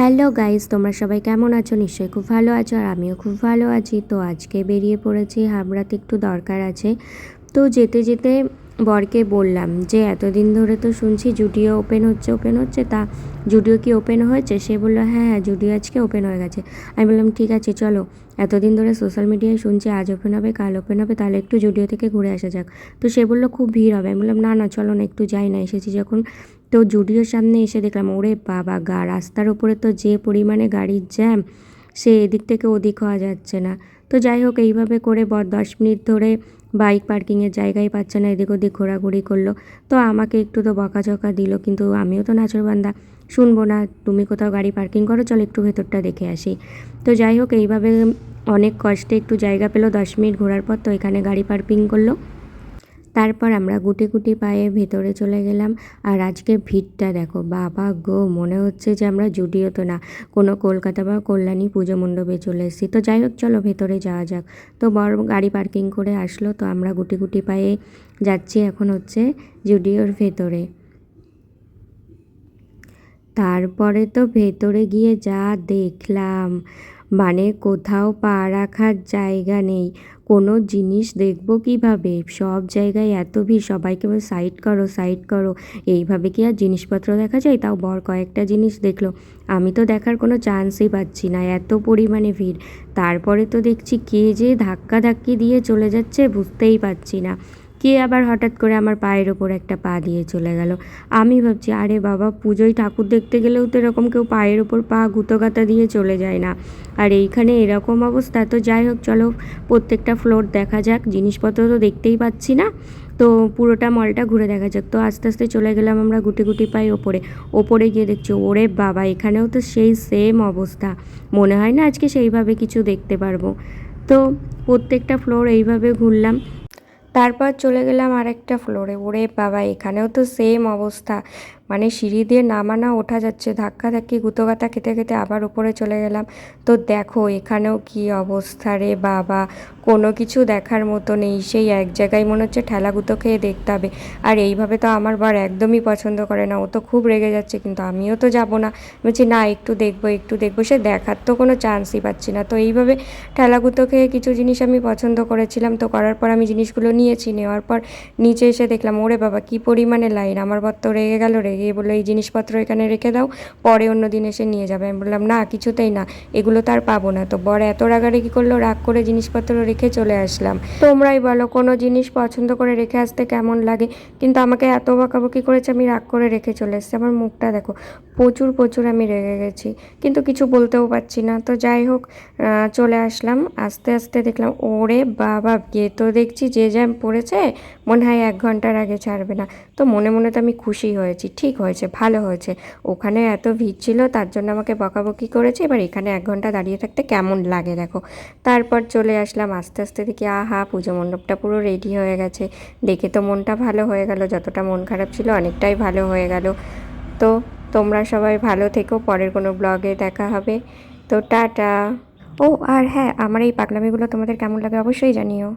Hello guys, তোমরা সবাই কেমন আছো? নিশ্চয়ই খুব ভালো আছো আর আমিও খুব ভালো আছি। তো আজকে বেরিয়ে পড়েছি হাবড়াতে একটু দরকার আছে। তো যেতে যেতে বরকে বললাম যে, এতদিন ধরে তো শুনছি জুডিও ওপেন হচ্ছে ওপেন হচ্ছে, তা জুডিও কি ওপেন হয়েছে? সে বলল হ্যাঁ হ্যাঁ জুডিও আজকে ওপেন হয়ে গেছে। আমি বললাম, ঠিক আছে, চলো। এতদিন ধরে সোশ্যাল মিডিয়ায় শুনছি, আজ ওপেন হবে, কাল ওপেন হবে, তাহলে একটু জুডিও থেকে ঘুরে আসা যাক। তো সে বলল, খুব ভিড় হবে। আমি বললাম, না না, চলো না, একটু যাই না। এসেছি যখন তো জুডিওর সামনে এসে দেখলাম, ওরে বাবা, গা, রাস্তার ওপরে তো যে পরিমাণে গাড়ির জ্যাম, সে এদিক থেকে ওদিক হওয়া যাচ্ছে না। তো যাই হোক, এইভাবে করে বর দশ মিনিট ধরে বাইক পার্কিংয়ের জায়গায় পাচ্ছে না, এদিক ওদিক ঘোরাঘুরি করল। তো আমাকে একটু তো বকাঝকা দিল, কিন্তু আমিও তো নাচরবান্দা শুনব না, তুমি কোথাও গাড়ি পার্কিং করো, চল একটু ভেতরটা দেখে আসি। তো যাই হোক, এইভাবে অনেক কষ্টে একটু জায়গা পেল, দশ মিনিট ঘোরার পর তো এখানে গাড়ি পার্কিং করল। তারপর আমরা গুটি গুটি পায়ে ভেতরে চলে গেলাম। আর আজকের ভিড়টা দেখো, বাবা গো, মনে হচ্ছে যে আমরা জুডিওতে না, কোনো কলকাতা বা কল্যাণী পুজো মণ্ডপে চলে এসেছি। তো যাই হোক, চলো ভেতরে যাওয়া যাক। তো বড় গাড়ি পার্কিং করে আসলো, তো আমরা গুটি গুটি পায়ে যাচ্ছি এখন হচ্ছে জুডিওর ভেতরে। তারপরে তো ভেতরে গিয়ে যা দেখলাম। মানে কোথাও পা রাখার জায়গা নেই। কোনো জিনিস দেখব কীভাবে? সব জায়গায় এত ভিড়। সবাইকে বলে, সাইড করো সাইড করো। এইভাবে কি আর জিনিসপত্র দেখা যায়? তাও বর কয়েকটা জিনিস দেখল। আমি তো দেখার কোনো চান্সই পাচ্ছি না। এত পরিমাণে ভিড়। তারপরে তো দেখছি কে যে ধাক্কা ধাক্কি দিয়ে চলে যাচ্ছে, বুঝতেই পারছি না। কে আবার হঠাৎ করে আমার পায়ের ওপর একটা পা দিয়ে চলে গেল। আমি ভাবছি, আরে বাবা, পুজোয় ঠাকুর দেখতে গেলেও তো এরকম কেউ পায়ের ওপর পা গুঁতোগাতা দিয়ে চলে যায় না। আর এইখানে এরকম অবস্থা, তো যাই হোক, চলো প্রত্যেকটা ফ্লোর দেখা যাক। জিনিসপত্র তো দেখতেই পাচ্ছি না। তো পুরোটা মলটা ঘুরে দেখা যাক। তো আস্তে আস্তে চলে গেলাম আমরা গুটি গুটি পাই ওপরে। ওপরে গিয়ে দেখছি, ওরে বাবা, এখানেও তো সেই সেম অবস্থা। মনে হয় না আজকে সেইভাবে কিছু দেখতে পারব। তো প্রত্যেকটা ফ্লোর এইভাবে ঘুরলাম। তারপর চলে গেলাম আরেকটা ফ্লোরে ওরে বাবা এখানেও তো সেম অবস্থা। মানে সিঁড়ি দিয়ে নামানা, ওঠা যাচ্ছে, ধাক্কা ধাক্কি গুঁতোগাতা খেতে খেতে আবার উপরে চলে গেলাম। তো দেখো, এখানেও কি অবস্থা রে বাবা। কোনো কিছু দেখার মতো নেই, সেই এক জায়গায় মনে হচ্ছে ঠেলা গুঁতো খেয়ে দেখতে হবে। আর এইভাবে তো আমার বার একদমই পছন্দ করে না, ও তো খুব রেগে যাচ্ছে, কিন্তু আমিও তো যাব না। বলছি, না, একটু দেখব একটু দেখব। সে দেখার তো কোনো চান্সই পাচ্ছি না। তো এইভাবে ঠেলা গুঁতো খেয়ে কিছু জিনিস আমি পছন্দ করেছিলাম। তো করার পর আমি জিনিসগুলো নিয়েছি, নেওয়ার পর নিচে এসে দেখলাম, ওরে বাবা, কি পরিমাণে লাইন আমার বর তো রেগে গেল, রেগে গিয়ে বলল, এই জিনিসপত্র এখানে রেখে দাও, পরে অন্য দিন এসে নিয়ে যাবে। আমি বললাম, না, কিছুতেই না, এগুলো তো আর পাবো না। তো বর এত রাগারাগি করল, রাগ করে জিনিসপত্র রেখে চলে আসলাম। তোমরাই বলো, কোনো জিনিস পছন্দ করে রেখে আসতে কেমন লাগে? কিন্তু আমাকে এত বকাবকি করেছে, আমি রাগ করে রেখে চলে এসেছি। আমার মুখটা দেখো, প্রচুর প্রচুর আমি রেগে গেছি, কিন্তু কিছু বলতেও পারছি না। তো যাই হোক চলে আসলাম, আস্তে আস্তে দেখলাম, ওরে বাবা, গিয়ে তো দেখছি যে জ্যাম পড়েছে মনে হয় এক ঘণ্টার আগে ছাড়বে না। তো মনে মনে তো আমি খুশি হয়েছি। ঠিক হয়েছে, ভালো হয়েছে। ওখানে এত ভিড় ছিল, তার জন্য আমাকে বকাবকি করেছে। এবার এখানে এক ঘণ্টা দাঁড়িয়ে থাকতে কেমন লাগে দেখো। তারপর চলে আসলাম, আস্তে আস্তে দেখি, আহা, পুজো মণ্ডপটা পুরো রেডি হয়ে গেছে। দেখে তো মনটা ভালো হয়ে গেল, যতটা মন খারাপ ছিল অনেকটাই ভালো হয়ে গেল। তো তোমরা সবাই ভালো থেকো, পরের কোনো ব্লগে দেখা হবে। তো টাটা। ও, আর হ্যাঁ আমার এই পাগলামিগুলো তোমাদের কেমন লাগে অবশ্যই জানিও।